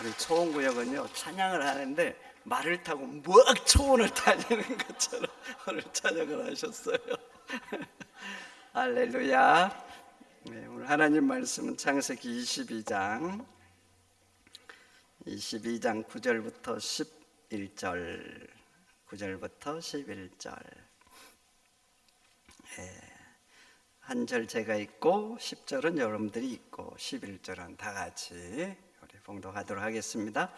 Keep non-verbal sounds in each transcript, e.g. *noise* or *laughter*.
우리 초원구역은요 찬양을 하는데 말을 타고 막 초원을 *laughs* 다니는 것처럼 오늘 찬양을 하셨어요. *laughs* 할렐루야. 네, 오늘 하나님 말씀은 창세기 22장 22장 9절부터 11절 9절부터 11절 한절 제가 있고 10절은 여러분들이 있고 11절은 다 같이 봉독하도록 하겠습니다.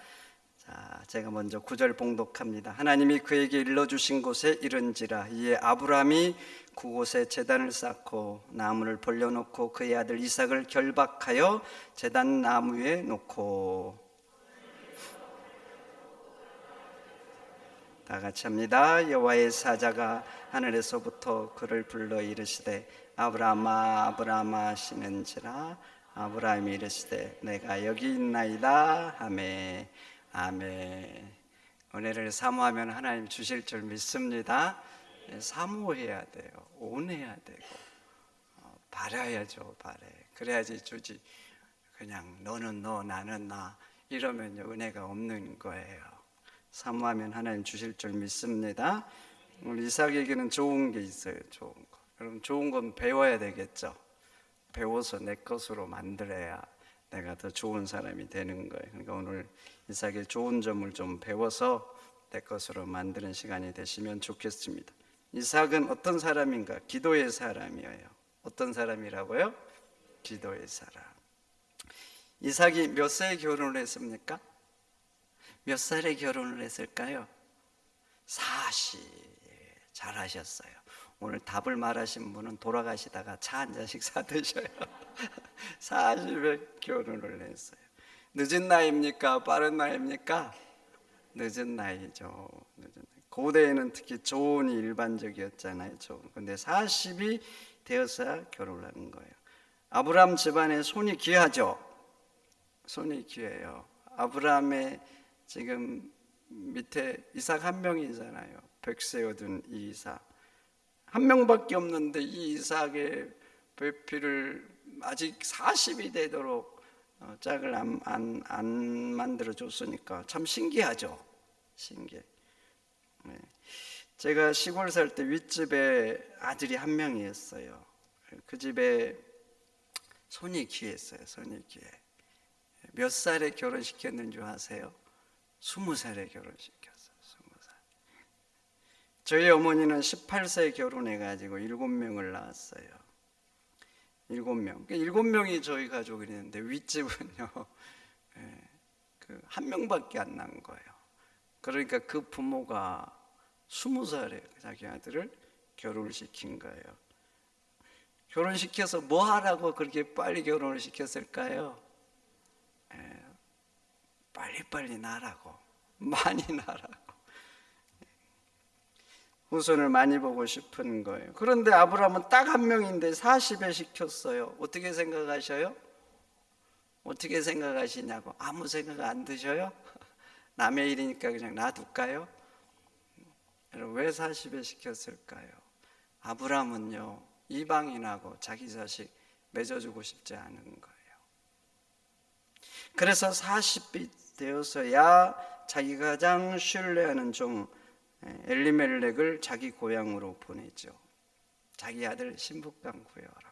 자, 제가 먼저 9절 봉독합니다. 하나님이 그에게 일러 주신 곳에 이른지라 이에 아브라함이 그곳에 제단을 쌓고 나무를 벌려 놓고 그의 아들 이삭을 결박하여 제단 나무 위에 놓고 다 같이 합니다. 여호와의 사자가 하늘에서부터 그를 불러 이르시되 아브라함아 아브라함아 하시는지라 아브라함이 이르시되 내가 여기 있나이다 하매 아멘 은혜를 사모하면 하나님 주실 줄 믿습니다 사모해야 돼요 온해야 되고 어, 바라야죠 바래 그래야지 주지 그냥 너는 너 나는 나 이러면 은혜가 없는 거예요 사모하면 하나님 주실 줄 믿습니다. 우리 이삭에게는 좋은 게 있어요. 좋은 거. 여러분 좋은 건 배워야 되겠죠. 배워서 내 것으로 만들어야 내가 더 좋은 사람이 되는 거예요. 그러니까 오늘 이삭의 좋은 점을 좀 배워서 내 것으로 만드는 시간이 되시면 좋겠습니다. 이삭은 어떤 사람인가? 기도의 사람이에요. 어떤 사람이라고요? 기도의 사람. 이삭이 몇 세에 결혼을 했습니까? 몇 살에 결혼을 했을까요? 40. 잘하셨어요. 오늘 답을 말하신 분은 돌아가시다가 차 한 잔씩 사드셔요. 40에 결혼을 했어요. 늦은 나이입니까? 빠른 나이입니까? 늦은 나이죠. 늦은 나이. 고대에는 특히 조언이 일반적이었잖아요. 조언. 근데 40이 되어서야 결혼을 하는 거예요. 아브라함 집안의 손이 귀하죠. 손이 귀해요. 아브라함의 지금 밑에 이삭 한 명이잖아요. 백세 얻은 이 이삭 한 명밖에 없는데 이 이삭의 배필을 아직 40이 되도록 어, 짝을 안, 안, 안 만들어 줬으니까 참 신기하죠. 신기해. 네. 제가 시골 살 때 윗집에 아들이 한 명이었어요. 그 집에 손이 귀했어요. 손이 귀해. 몇 살에 결혼시켰는 줄 아세요? 스무 살에 살. 저희 어머니는 18세에 결혼해가지고 일곱 명을 낳았어요. 일곱 명. 그러니까 일곱 명이 저희 가족이 있는데 윗집은요, *laughs* 예, 그한 명밖에 안난 거예요. 그러니까 그 부모가 스무 살에 자기 아들을 결혼을 시킨 거예요. 결혼시켜서 뭐 하라고 그렇게 빨리 결혼을 시켰을까요? 예, 빨리빨리 나라고 *laughs* 많이 나라고 후손을 많이 보고 싶은 거예요. 그런데 아브라함은 딱 한 명인데 40에 시켰어요. 어떻게 생각하셔요? 어떻게 생각하시냐고 아무 생각 안 드셔요? *laughs* 남의 일이니까 그냥 놔둘까요? 왜 40에 시켰을까요? 아브라함은요 이방인하고 자기 자식 맺어주고 싶지 않은 거예요. 그래서 40이 되어서야 자기가 가장 신뢰하는 종 엘리멜렉을 자기 고향으로 보내죠. 자기 아들 신부감 구해오라고.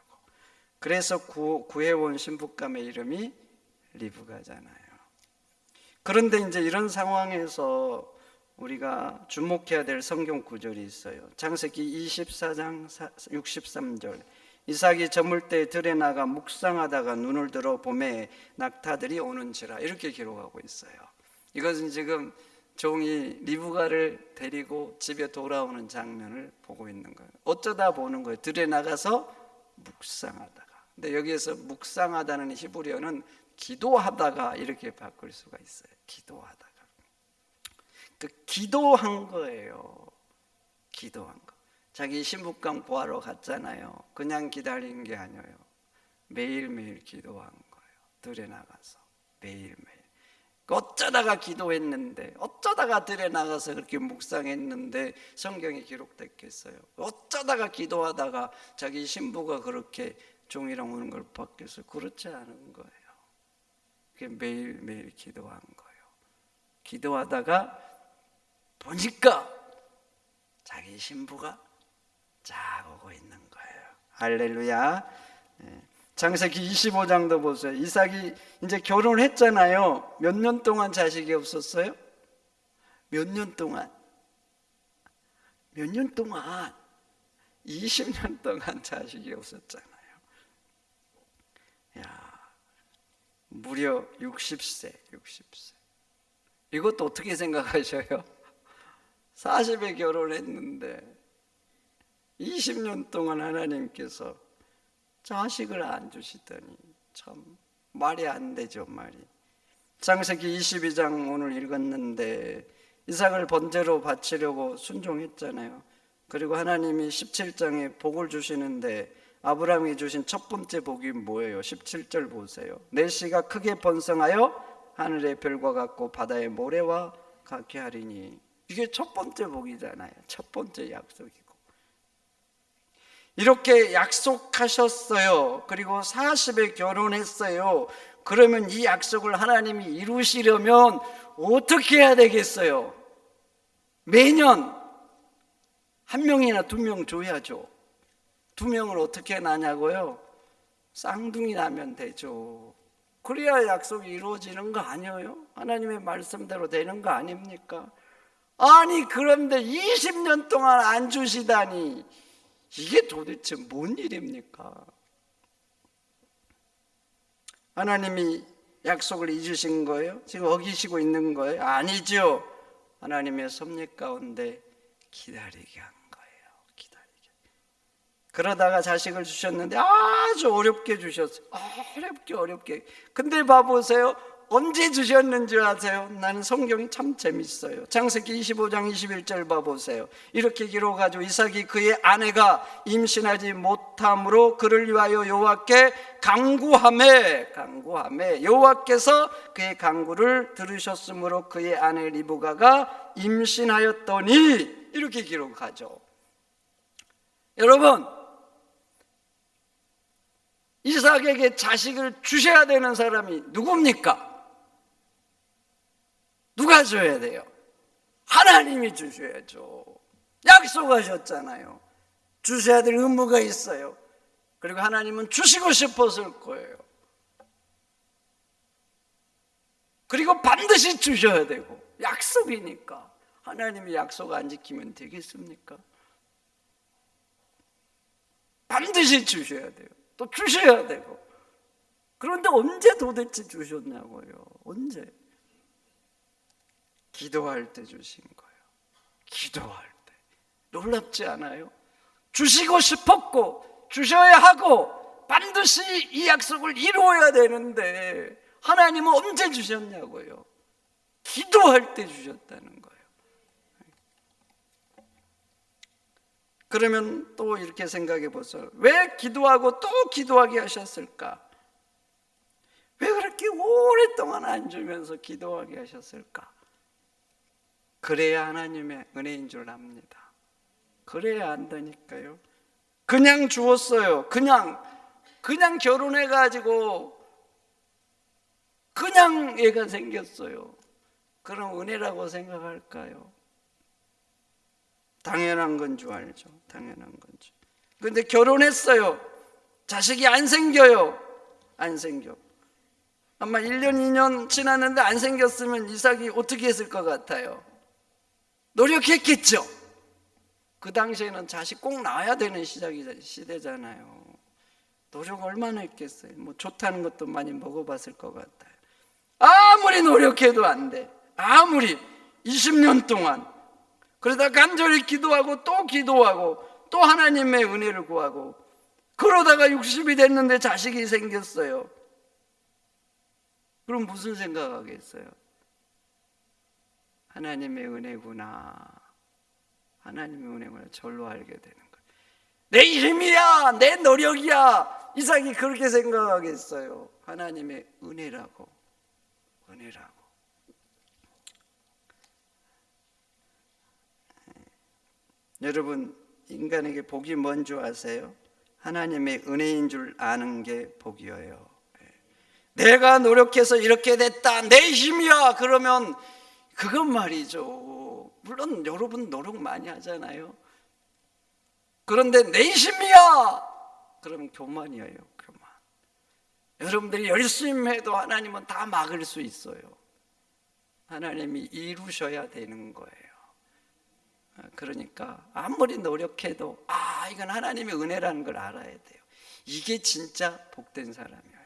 그래서 구, 구해온 신부감의 이름이 리브가잖아요. 그런데 이제 이런 상황에서 우리가 주목해야 될 성경 구절이 있어요. 창세기 24장 63절. 이삭이 저물 때 들에 나가 묵상하다가 눈을 들어 봄에 낙타들이 오는지라 이렇게 기록하고 있어요. 이것은 지금 종이 리브가를 데리고 집에 돌아오는 장면을 보고 있는 거예요. 어쩌다 보는 거예요. 들에 나가서 묵상하다가. 근데 여기에서 묵상하다는 히브리어는 기도하다가 이렇게 바꿀 수가 있어요. 기도하다가. 그 기도한 거예요. 기도한 거. 자기 신부감 구하러 갔잖아요. 그냥 기다린 게 아니에요. 매일매일 기도한 거예요. 들에 나가서 매일매일. 어쩌다가 기도했는데 어쩌다가 들에 나가서 그렇게 묵상했는데 성경에 기록됐겠어요. 어쩌다가 기도하다가 자기 신부가 그렇게 종이랑 오는 걸 봤겠어요. 그렇지 않은 거예요. 매일매일 기도한 거예요. 기도하다가 보니까 자기 신부가 쫙 오고 있는 거예요. 할렐루야. 예. 창세기 25장도 보세요. 이삭이 이제 결혼했잖아요. 몇 년 동안 자식이 없었어요? 몇 년 동안? 몇 년 동안? 20년 동안 자식이 없었잖아요. 야, 무려 60세, 60세. 이것도 어떻게 생각하셔요? 40에 결혼했는데 20년 동안 하나님께서 자식을 안 주시더니 참 말이 안 되죠, 말이. 창세기 22장 오늘 읽었는데 이삭을 번제로 바치려고 순종했잖아요. 그리고 하나님이 17장에 복을 주시는데 아브라함이 주신 첫 번째 복이 뭐예요? 17절 보세요. 내 씨가 크게 번성하여 하늘의 별과 같고 바다의 모래와 같게 하리니 이게 첫 번째 복이잖아요. 첫 번째 약속이고. 이렇게 약속하셨어요. 그리고 40에 결혼했어요. 그러면 이 약속을 하나님이 이루시려면 어떻게 해야 되겠어요? 매년 한 명이나 두 명 줘야죠. 두 명을 어떻게 나냐고요? 쌍둥이 나면 되죠. 그래야 약속이 이루어지는 거 아니에요? 하나님의 말씀대로 되는 거 아닙니까? 아니, 그런데 20년 동안 안 주시다니, 이게 도대체 뭔 일입니까? 하나님이 약속을 잊으신 거예요? 지금 어기시고 있는 거예요? 아니죠. 하나님의 섭리 가운데 기다리게 한 거예요. 기다리게. 그러다가 자식을 주셨는데 아주 어렵게 주셨어요. 어렵게 어렵게. 근데 봐보세요. 언제 주셨는지 아세요? 나는 성경이 참 재밌어요. 창세기 25장 21절 봐보세요. 이렇게 기록하죠. 이삭이 그의 아내가 임신하지 못함으로 그를 위하여 여호와께 강구함에 강구함에 여호와께서 그의 강구를 들으셨으므로 그의 아내 리브가가 임신하였더니 이렇게 기록하죠. 여러분 이삭에게 자식을 주셔야 되는 사람이 누굽니까? 누가 줘야 돼요? 하나님이 주셔야죠. 약속하셨잖아요. 주셔야 될 의무가 있어요. 그리고 하나님은 주시고 싶었을 거예요. 그리고 반드시 주셔야 되고 약속이니까 하나님이 약속 안 지키면 되겠습니까? 반드시 주셔야 돼요. 또 주셔야 되고. 그런데 언제 도대체 주셨냐고요? 언제? 기도할 때 주신 거예요. 기도할 때. 놀랍지 않아요? 주시고 싶었고, 주셔야 하고, 반드시 이 약속을 이루어야 되는데, 하나님은 언제 주셨냐고요? 기도할 때 주셨다는 거예요. 그러면 또 이렇게 생각해 보세요. 왜 기도하고 또 기도하게 하셨을까? 왜 그렇게 오랫동안 안 주면서 기도하게 하셨을까? 그래야 하나님의 은혜인 줄 압니다. 그래야 안다니까요. 그냥 주었어요. 그냥 그냥 결혼해 가지고 그냥 애가 생겼어요. 그럼 은혜라고 생각할까요? 당연한 건 줄 알죠. 당연한 건 줄. 근데 결혼했어요. 자식이 안 생겨요. 안 생겨. 아마 1년, 2년 지났는데 안 생겼으면 이삭이 어떻게 했을 것 같아요? 노력했겠죠. 그 당시에는 자식 꼭 낳아야 되는 시대잖아요. 노력 얼마나 했겠어요. 뭐 좋다는 것도 많이 먹어봤을 것 같아요. 아무리 노력해도 안 돼. 아무리 20년 동안 그러다 간절히 기도하고 또 기도하고 또 하나님의 은혜를 구하고 그러다가 60이 됐는데 자식이 생겼어요. 그럼 무슨 생각하겠어요? 하나님의 은혜구나. 하나님의 은혜구나. 절로 알게 되는 거예요. 내 힘이야, 내 노력이야. 이삭이 그렇게 생각하겠어요. 하나님의 은혜라고. 은혜라고. 여러분, 인간에게 복이 뭔 줄 아세요? 하나님의 은혜인 줄 아는 게 복이에요. 내가 노력해서 이렇게 됐다. 내 힘이야. 그러면 그건 말이죠. 물론 여러분 노력 많이 하잖아요. 그런데 내 힘이야. 그러면 교만이에요. 교만. 여러분들이 열심히 해도 하나님은 다 막을 수 있어요. 하나님이 이루셔야 되는 거예요. 그러니까 아무리 노력해도 아 이건 하나님의 은혜라는 걸 알아야 돼요. 이게 진짜 복된 사람이에요.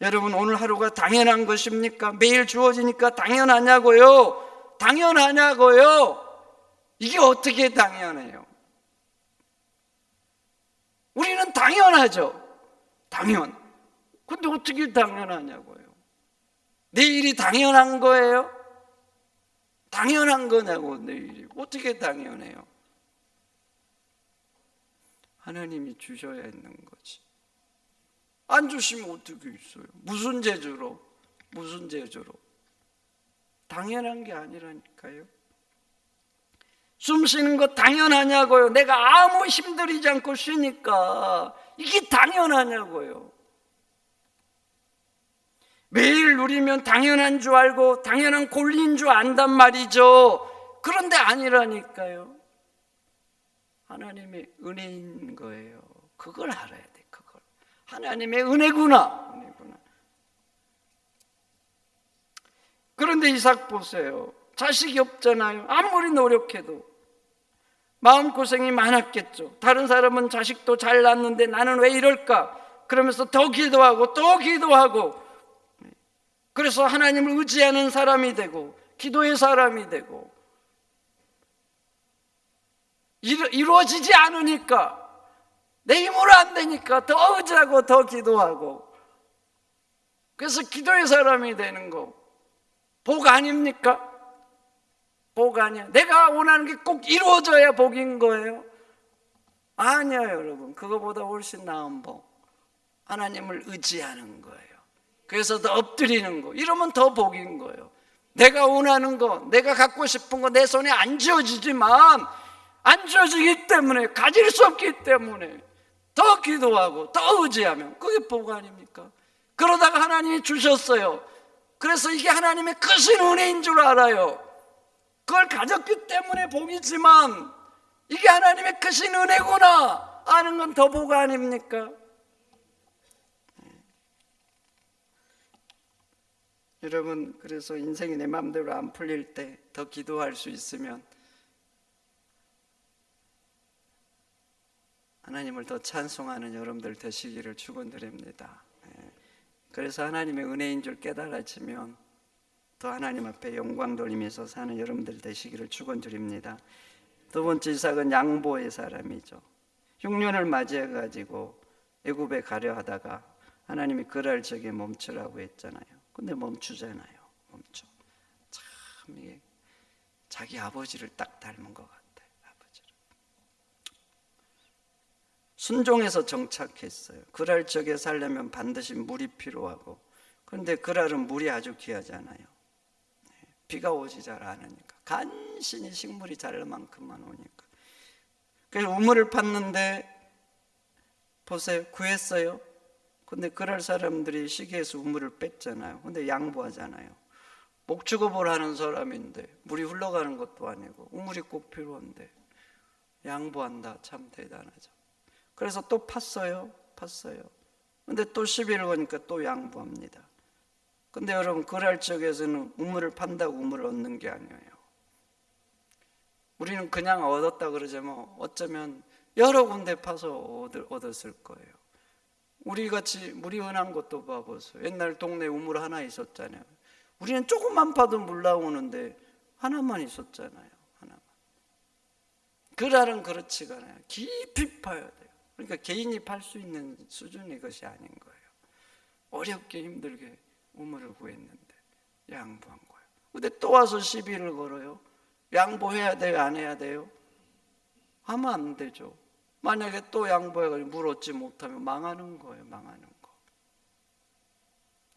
여러분 오늘 하루가 당연한 것입니까? 매일 주어지니까 당연하냐고요? 당연하냐고요? 이게 어떻게 당연해요? 우리는 당연하죠. 당연. 근데 어떻게 당연하냐고요? 내일이 당연한 거예요? 당연한 거냐고 내일이 어떻게 당연해요? 하나님이 주셔야 있는 거지. 안 주시면 어떻게 있어요? 무슨 재주로? 무슨 재주로? 당연한 게 아니라니까요. 숨 쉬는 거 당연하냐고요. 내가 아무 힘들이지 않고 쉬니까 이게 당연하냐고요. 매일 누리면 당연한 줄 알고 당연한 권리인 줄 안단 말이죠. 그런데 아니라니까요. 하나님의 은혜인 거예요. 그걸 알아야. 하나님의 은혜구나. 그런데 이삭 보세요. 자식이 없잖아요. 아무리 노력해도 마음고생이 많았겠죠. 다른 사람은 자식도 잘 낳는데 나는 왜 이럴까? 그러면서 더 기도하고 또 기도하고 그래서 하나님을 의지하는 사람이 되고 기도의 사람이 되고 이루어지지 않으니까 내 힘으로 안 되니까 더 의지하고 더 기도하고 그래서 기도의 사람이 되는 거 복 아닙니까? 복 아니야. 내가 원하는 게 꼭 이루어져야 복인 거예요. 아니야, 여러분. 그거보다 훨씬 나은 복. 하나님을 의지하는 거예요. 그래서 더 엎드리는 거. 이러면 더 복인 거예요. 내가 원하는 거, 내가 갖고 싶은 거 내 손에 안 쥐어지지만 안 쥐어지기 때문에 가질 수 없기 때문에 더 기도하고 더 의지하면 그게 복 아닙니까? 그러다가 하나님이 주셨어요. 그래서 이게 하나님의 크신 은혜인 줄 알아요. 그걸 가졌기 때문에 복이지만 이게 하나님의 크신 은혜구나 아는 건더복 아닙니까? 여러분 그래서 인생이 내 마음대로 안 풀릴 때 더 기도할 수 있으면 하나님을 더 찬송하는 여러분들 되시기를 축원드립니다. 예. 그래서 하나님의 은혜인 줄 깨달아지면 더 하나님 앞에 영광 돌리면서 사는 여러분들 되시기를 축원드립니다. 두 번째 이삭은 양보의 사람이죠. 6년을 맞이해 가지고 애굽에 가려 하다가 하나님이 그럴 적에 멈추라고 했잖아요. 근데 멈추잖아요. 멈춰. 참 이게 자기 아버지를 딱 닮은 것 같아요. 아버지를. 순종해서 정착했어요. 그랄 적에 살려면 반드시 물이 필요하고. 그런데 그랄은 물이 아주 귀하잖아요. 비가 오지 잘 않으니까. 간신히 식물이 자랄 만큼만 오니까. 그래서 우물을 팠는데 보세요. 구했어요. 근데 그럴 사람들이 시기에서 우물을 뺐잖아요. 근데 양보하잖아요. 목축업을 하는 사람인데 물이 흘러가는 것도 아니고 우물이 꼭 필요한데 양보한다. 참 대단하죠 그래서 또 팠어요 팠어요 근데 또 시비를 거니까 또 양보합니다 근데 여러분 그럴 적에서는 우물을 판다고 우물을 얻는 게 아니에요. 우리는 그냥 얻었다 그러자면 어쩌면 여러 군데 파서 얻었을 거예요. 우리 같이 물이 흔한 것도 봐보세요. 옛날 동네 우물 하나 있었잖아요. 우리는 조금만 파도 물 나오는데 하나만 있었잖아요. 하나만. 그날은 그렇지가 않아요. 깊이 파야 돼요. 그러니까 개인이 팔 수 있는 수준의 것이 아닌 거예요. 어렵게 힘들게 우물을 구했는데 양보한 거예요. 근데 또 와서 시비를 걸어요. 양보해야 돼요, 안 해야 돼요? 하면 안 되죠. 만약에 또 양보해가지고 물 얻지 못하면 망하는 거예요, 망하는 거.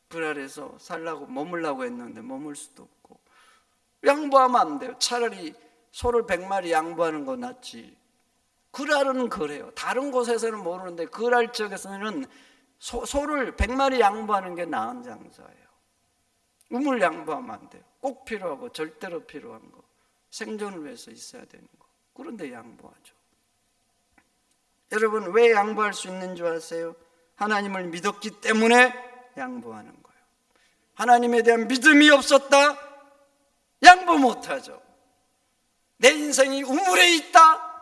그 아래서 살라고 머물라고 했는데 머물 수도 없고 양보하면 안 돼요. 차라리 소를 백마리 양보하는 거 낫지. 그랄은 그래요. 다른 곳에서는 모르는데 그랄 쪽에서는 소, 소를 100마리 양보하는 게 나은 장사예요. 우물 양보하면 안 돼요. 꼭 필요하고 절대로 필요한 거. 생존을 위해서 있어야 되는 거. 그런데 양보하죠. 여러분 왜 양보할 수 있는 줄 아세요? 하나님을 믿었기 때문에 양보하는 거예요. 하나님에 대한 믿음이 없었다? 양보 못하죠. 내 인생이 우물에 있다?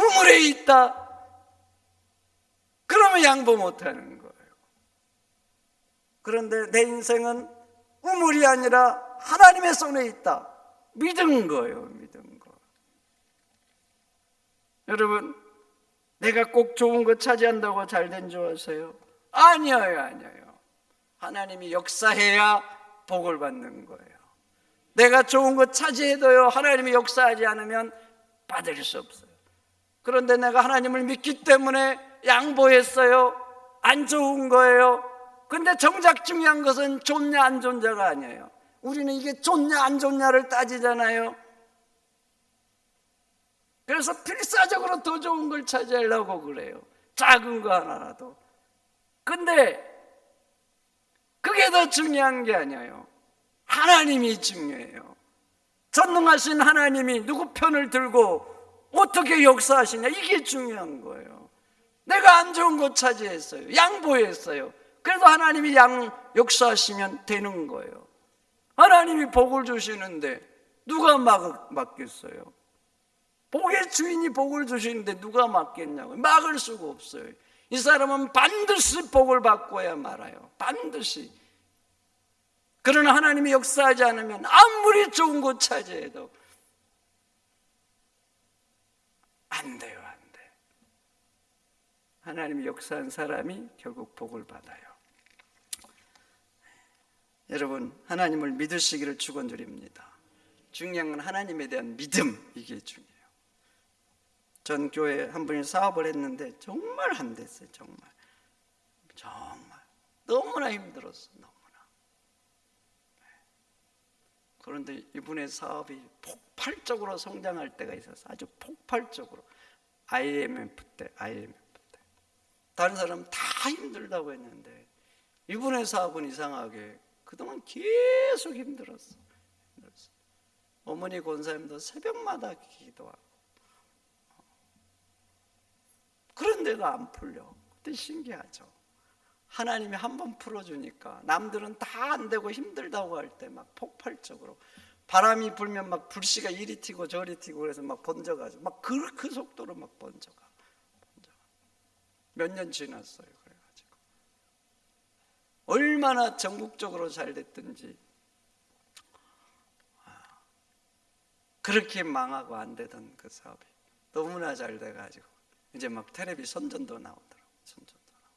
우물에 있다? 그러면 양보 못하는 거예요. 그런데 내 인생은 우물이 아니라 하나님의 손에 있다. 믿은 거예요, 믿은 거. 여러분, 내가 꼭 좋은 거 차지한다고 잘된 줄 아세요? 아니에요, 아니에요. 하나님이 역사해야 복을 받는 거예요. 내가 좋은 거 차지해도요, 하나님이 역사하지 않으면 받을 수 없어요. 그런데 내가 하나님을 믿기 때문에 양보했어요. 안 좋은 거예요. 근데 정작 중요한 것은 좋냐 안 좋냐가 아니에요. 우리는 이게 좋냐 안 좋냐를 따지잖아요. 그래서 필사적으로 더 좋은 걸 차지하려고 그래요. 작은 거 하나라도. 근데 그게 더 중요한 게 아니에요. 하나님이 중요해요. 전능하신 하나님이 누구 편을 들고 어떻게 역사하시냐 이게 중요한 거예요. 내가 안 좋은 거 차지했어요. 양보했어요. 그래도 하나님이 양 역사하시면 되는 거예요. 하나님이 복을 주시는데 누가 막, 막겠어요? 복의 주인이 복을 주시는데 누가 막겠냐고 막을 수가 없어요. 이 사람은 반드시 복을 받고야 말아요. 반드시. 그러나 하나님이 역사하지 않으면 아무리 좋은 것 차지해도 안 돼요, 안 돼. 하나님이 역사한 사람이 결국 복을 받아요. 여러분, 하나님을 믿으시기를 축원드립니다. 중요한 건 하나님에 대한 믿음 이게 중요해요. 전 교회 한 분이 사업을 했는데 정말 안 됐어요, 정말. 정말 너무나 힘들었어, 너무나. 그런데 이분의 사업이 폭발적으로 성장할 때가 있어서 아주 폭발적으로 IMF 때, IMF 때. 다른 사람 다 힘들다고 했는데 이분의 사업은 이상하게 그동안 계속 힘들었어. 힘들었어. 어머니 권사님도 새벽마다 기도하고 그런데도 안 풀려. 그때 신기하죠. 하나님이 한 번 풀어주니까 남들은 다 안 되고 힘들다고 할 때 막 폭발적으로 바람이 불면 막 불씨가 이리 튀고 저리 튀고 그래서 막 번져가지고 막 그 그 속도로 막 번져가. 번져가. 몇 년 지났어요. 그래가지고 얼마나 전국적으로 잘 됐든지 아, 그렇게 망하고 안 되던 그 사업이 너무나 잘 돼가지고 이제 막 텔레비 선전도 나오더라고 선전도 나오고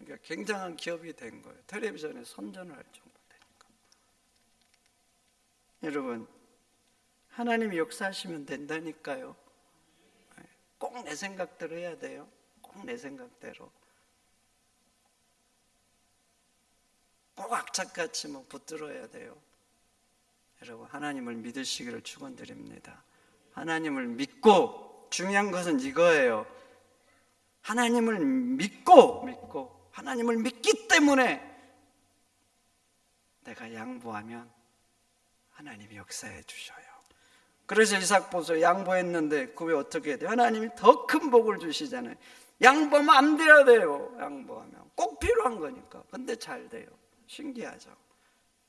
그러니까 굉장한 기업이 된 거예요. 텔레비전에 선전을 할 정도 되니까. 여러분 하나님이 역사하시면 된다니까요. 꼭 내 생각대로 해야 돼요. 꼭 내 생각대로. 꼭 악착같이 뭐 붙들어야 돼요. 여러분 하나님을 믿으시기를 축원드립니다. 하나님을 믿고 중요한 것은 이거예요. 하나님을 믿고 믿고 하나님을 믿기 때문에 내가 양보하면 하나님이 역사해 주셔요. 그래서 이삭 보소 양보했는데 그 왜 어떻게 돼요? 하나님이 더 큰 복을 주시잖아요. 양보하면 안 돼야 돼요. 양보하면 꼭 필요한 거니까. 근데 잘 돼요. 신기하죠.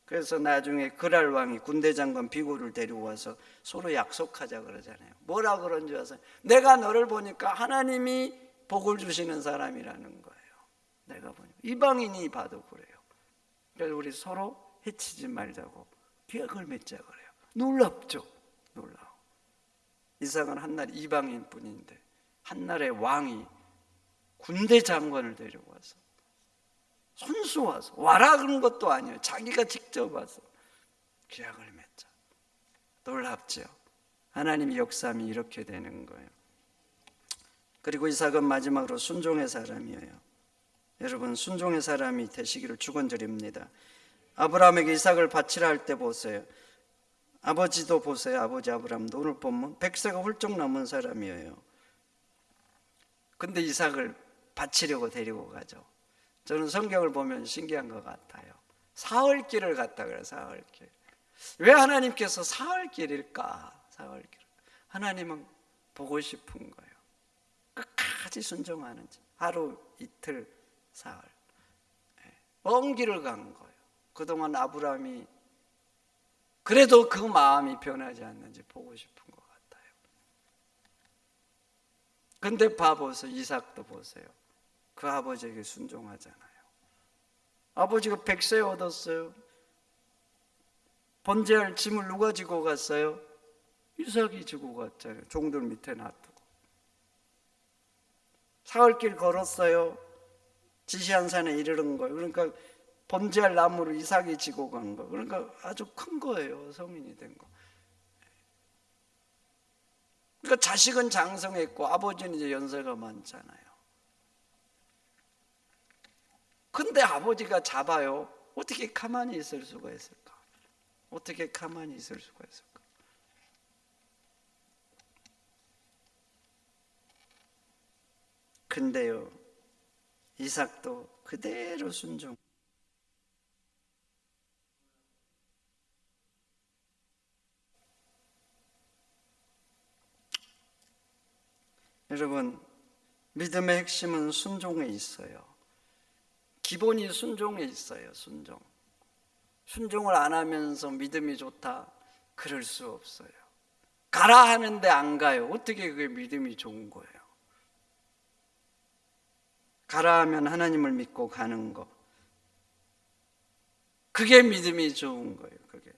그래서 나중에 그랄 왕이 군대 장관 비고를 데리고 와서 서로 약속하자 그러잖아요. 뭐라 그런 줄 아세요? 내가 너를 보니까 하나님이 복을 주시는 사람이라는 거예요. 내가 보니까 이방인이 봐도 그래요. 그래서 우리 서로 해치지 말자고 계약을 맺자 그래요. 놀랍죠? 놀라워. 이삭은 한날 이방인 뿐인데 한날의 왕이 군대 장관을 데리고 와서 손수 와서 와라 그런 것도 아니에요. 자기가 직접 와서 계약을 맺자. 놀랍죠. 하나님의 역사함이 이렇게 되는 거예요. 그리고 이삭은 마지막으로 순종의 사람이에요. 여러분 순종의 사람이 되시기를 축원드립니다. 아브라함에게 이삭을 바치라 할 때 보세요. 아버지도 보세요. 아버지 아브라함도 오늘 보면 백세가 훌쩍 넘은 사람이에요. 근데 이삭을 바치려고 데리고 가죠. 저는 성경을 보면 신기한 것 같아요. 사흘 길을 갔다 그래요. 사흘 길. 왜 하나님께서 사흘 길일까? 사흘 길. 하나님은 보고 싶은 거예요. 끝까지 순종하는지 하루 이틀 사흘 예. 먼 길을 간 거예요. 그동안 아브라함이 그래도 그 마음이 변하지 않는지 보고 싶은 것 같아요. 근데 봐보세요. 이삭도 보세요. 그 아버지에게 순종하잖아요. 아버지가 백세 얻었어요. 번제할 짐을 누가 지고 갔어요? 이삭이 지고 갔잖아요. 종들 밑에 놔두고. 사흘길 걸었어요. 지시한 산에 이르는 거예요. 그러니까 번제할 나무를 이삭이 지고 간 거. 그러니까 아주 큰 거예요. 성인이 된 거. 그러니까 자식은 장성했고 아버지는 이제 연세가 많잖아요. 근데 아버지가 잡아요. 어떻게 가만히 있을 수가 있을까? 어떻게 가만히 있을 수가 있을까? 근데요, 이삭도 그대로 순종. 여러분, 믿음의 핵심은 순종에 있어요. 기본이 순종에 있어요, 순종. 순종을 안 하면서 믿음이 좋다? 그럴 수 없어요. 가라 하는데 안 가요. 어떻게 그게 믿음이 좋은 거예요? 가라 하면 하나님을 믿고 가는 거. 그게 믿음이 좋은 거예요, 그게.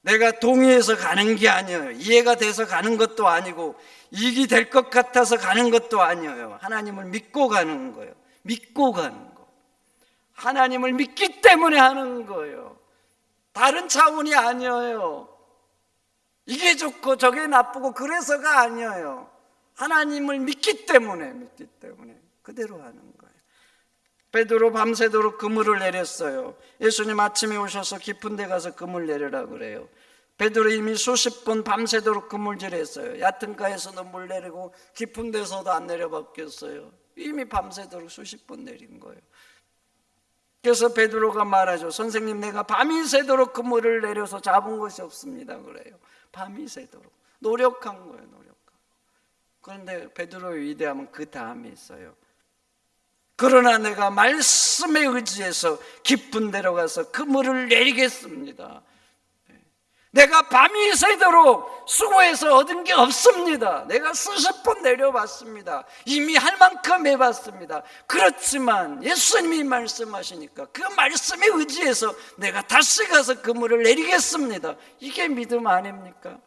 내가 동의해서 가는 게 아니에요. 이해가 돼서 가는 것도 아니고, 이익이 될 것 같아서 가는 것도 아니에요. 하나님을 믿고 가는 거예요. 믿고 가는 거. 하나님을 믿기 때문에 하는 거예요. 다른 차원이 아니에요. 이게 좋고 저게 나쁘고 그래서가 아니에요. 하나님을 믿기 때문에 믿기 때문에 그대로 하는 거예요. 베드로 밤새도록 그물을 내렸어요. 예수님 아침에 오셔서 깊은 데 가서 그물 내려라 그래요. 베드로 이미 수십 번 밤새도록 그물질했어요. 얕은 가에서도 물 내리고 깊은 데서도 안 내려봤겠어요. 이미 밤새도록 수십 번 내린 거예요. 그래서 베드로가 말하죠. 선생님 내가 밤이 새도록 그물을 내려서 잡은 것이 없습니다. 그래요. 밤이 새도록 노력한 거예요. 노력한. 그런데 베드로의 위대함은 그 다음에 있어요. 그러나 내가 말씀에 의지해서 깊은 데로 가서 그물을 내리겠습니다. 내가 밤이 새도록 수고해서 얻은 게 없습니다. 내가 수십 번 내려봤습니다. 이미 할 만큼 해봤습니다. 그렇지만 예수님이 말씀하시니까 그 말씀에 의지해서 내가 다시 가서 그물을 내리겠습니다. 이게 믿음 아닙니까?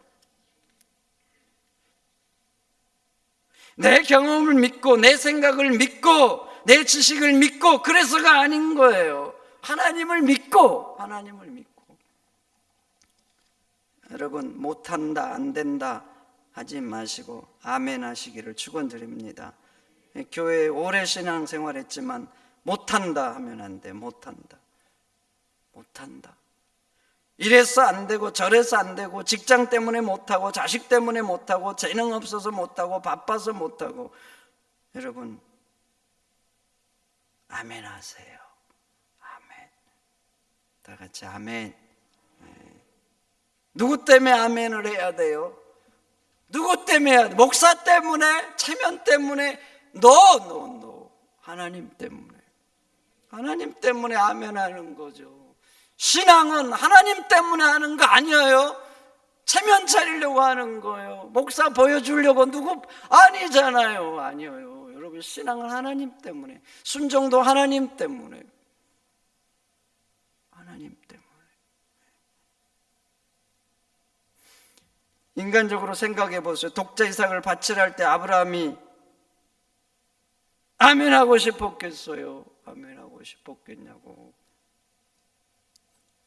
내 경험을 믿고 내 생각을 믿고 내 지식을 믿고 그래서가 아닌 거예요. 하나님을 믿고 하나님을 믿고 여러분 못한다 안 된다 하지 마시고 아멘 하시기를 축원드립니다. 교회 오래 신앙생활 했지만 못한다 하면 안 돼. 못한다. 못한다. 이래서 안 되고 저래서 안 되고 직장 때문에 못하고 자식 때문에 못하고 재능 없어서 못하고 바빠서 못하고 여러분 아멘 하세요. 아멘. 다 같이 아멘. 누구 때문에 아멘을 해야 돼요? 누구 때문에 해야 돼? 목사 때문에, 체면 때문에, 노, 노, 노. 하나님 때문에. 하나님 때문에 아멘 하는 거죠. 신앙은 하나님 때문에 하는 거 아니에요. 체면 차리려고 하는 거예요. 목사 보여주려고 누구 아니잖아요. 아니에요. 여러분 신앙은 하나님 때문에, 순종도 하나님 때문에. 하나님 때문에. 인간적으로 생각해 보세요. 독자 이삭을 바치할 때 아브라함이 아멘 하고 싶었겠어요. 아멘 하고 싶었겠냐고.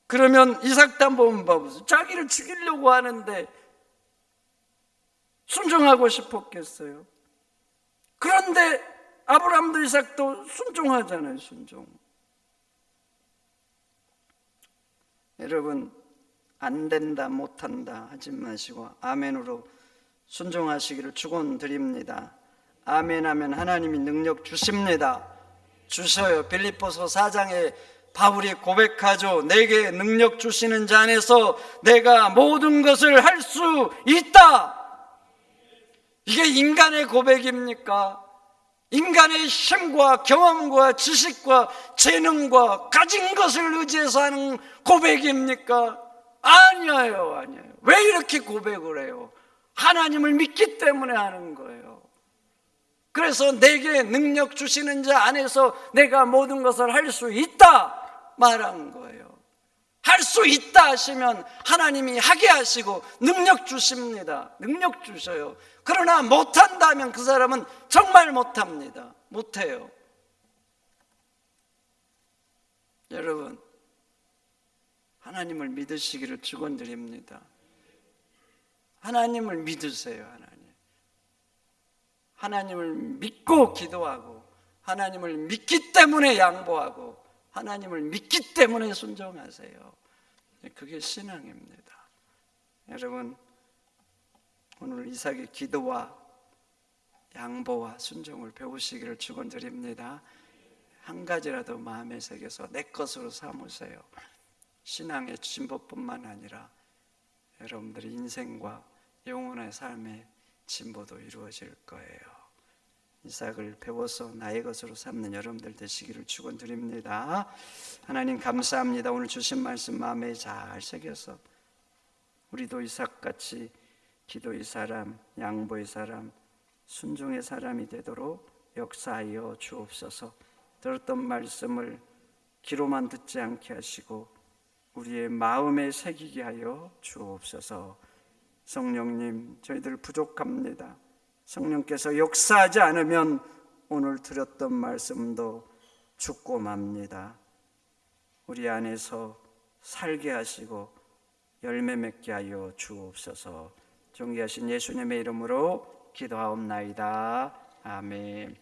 그러면 이삭도 한번 봐보세요. 자기를 죽이려고 하는데 순종하고 싶었겠어요. 그런데 아브라함도 이삭도 순종하잖아요. 순종. 여러분 안 된다, 못 한다 하지 마시고 아멘으로 순종하시기를 축원드립니다. 아멘 하면 하나님이 능력 주십니다. 주셔요. 빌립보서 4장에 바울이 고백하죠. 내게 능력 주시는 자 안에서 내가 모든 것을 할 수 있다. 이게 인간의 고백입니까? 인간의 힘과 경험과 지식과 재능과 가진 것을 의지해서 하는 고백입니까? 아니에요, 아니에요. 왜 이렇게 고백을 해요? 하나님을 믿기 때문에 하는 거예요. 그래서 내게 능력 주시는 자 안에서 내가 모든 것을 할 수 있다 말한 거예요. 할 수 있다 하시면 하나님이 하게 하시고 능력 주십니다. 능력 주셔요. 그러나 못한다면 그 사람은 정말 못합니다. 못해요. 여러분, 하나님을 믿으시기를 축원드립니다. 하나님을 믿으세요, 하나님. 하나님을 믿고 기도하고 하나님을 믿기 때문에 양보하고 하나님을 믿기 때문에 순종하세요. 그게 신앙입니다. 여러분 오늘 이삭의 기도와 양보와 순종을 배우시기를 축원드립니다. 한 가지라도 마음에 새겨서 내 것으로 삼으세요. 신앙의 진보뿐만 아니라 여러분들의 인생과 영혼의 삶의 진보도 이루어질 거예요. 이삭을 배워서 나의 것으로 삼는 여러분들 되시기를 축원드립니다. 하나님 감사합니다. 오늘 주신 말씀 마음에 잘 새겨서 우리도 이삭같이 기도의 사람, 양보의 사람, 순종의 사람이 되도록 역사하여 주옵소서. 들었던 말씀을 귀로만 듣지 않게 하시고 우리의 마음에 새기게 하여 주옵소서. 성령님, 저희들 부족합니다. 성령께서 역사하지 않으면 오늘 들었던 말씀도 죽고 맙니다. 우리 안에서 살게 하시고 열매 맺게 하여 주옵소서. 존귀하신 예수님의 이름으로 기도하옵나이다. 아멘.